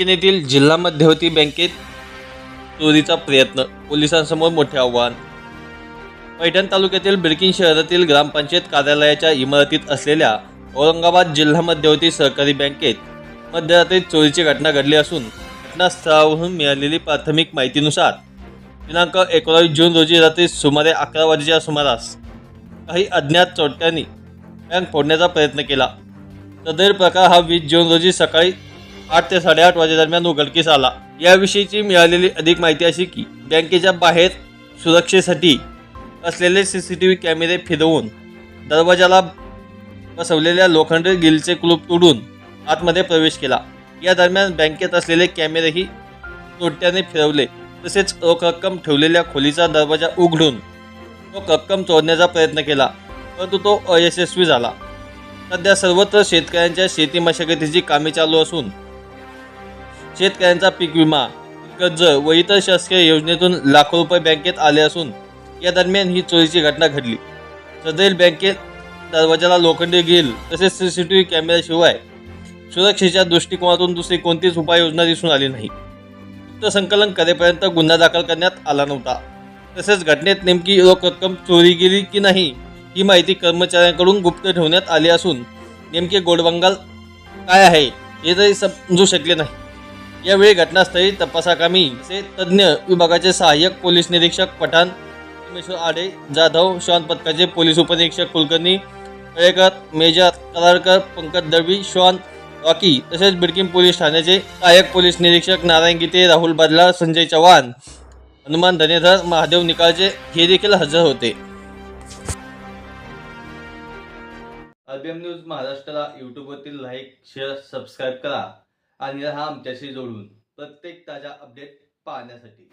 बीडकीन येथील जिल्हा मध्यवर्ती बँकेत चोरीचा प्रयत्न पोलिसांसमोर मोठे आव्हान. पैठण तालुक्यातील बिडकीन शहरातील ग्रामपंचायत कार्यालयाच्या इमारतीत असलेल्या औरंगाबाद जिल्हा मध्यवर्ती सहकारी बँकेत मध्यरात्री चोरीची घटना घडली असून घटनास्थळावरून मिळालेली प्राथमिक माहितीनुसार दिनांक एकोणावीस जून रोजी रात्री सुमारे अकरा वाजेच्या सुमारास काही अज्ञात चोरट्यांनी बँक फोडण्याचा प्रयत्न केला. सदैव प्रकार हा वीस जून रोजी सकाळी आठ ते साडेआठ वाजेदरम्यान उघडकीस आला. याविषयीची मिळालेली अधिक माहिती अशी की बँकेच्या बाहेर सुरक्षेसाठी असलेले सी सी टी व्ही कॅमेरे फिरवून दरवाजाला बसवलेल्या लोखंडी गिलचे कुलूप तोडून आतमध्ये प्रवेश केला. या दरम्यान बँकेत असलेले कॅमेरेही तोट्याने फिरवले. तसेच रोख रक्कम ठेवलेल्या खोलीचा दरवाजा उघडून तो रक्कम चोरण्याचा प्रयत्न केला परंतु तो अयशस्वी झाला. सध्या सर्वत्र शेतकऱ्यांच्या शेती मशागतीची कामे चालू असून शेतकऱ्यांचा पीक विमा कर्ज व इतर शासकीय योजनेतून लाखो रुपये बँकेत आले असून या दरम्यान ही चोरीची घटना घडली. सदैल बँकेत दरवाजाला लोखंडी घेईल तसेच सी सी टी व्ही कॅमेऱ्याशिवाय सुरक्षेच्या दृष्टिकोनातून दुसरी कोणतीच उपाययोजना दिसून आली नाही. संकलन करेपर्यंत गुन्हा दाखल करण्यात आला नव्हता. तसेच घटनेत नेमकी रोख रक्कम चोरी गेली की नाही ही माहिती कर्मचाऱ्यांकडून गुप्त ठेवण्यात आली असून नेमके गोडबंगाल काय आहे हे तरी समजू शकले नाही. यावेळी घटनास्थळी तपासाकामी चे तज्ज्ञ विभागाचे सहाय्यक पोलीस निरीक्षक पठाण परमेश्वर आडे जाधव श्वान पथकाचे पोलीस उपनिरीक्षक कुलकर्णी तळेकर मेजर करारकर पंकज दळवी श्वान रॉकी तसेच बिडकीम पोलीस ठाण्याचे सहाय्यक पोलीस निरीक्षक नारायण गीते राहुल बदला संजय चव्हाण हनुमान धनेधर महादेव निकाळजे हे देखील हजर होते. आरबीएम न्यूज महाराष्ट्राला यूट्यूबवरील लाईक शेअर सबस्क्राईब करा. आणि राहा आमच्याशी जोडून प्रत्येक ताज्या अपडेट पाहण्यासाठी.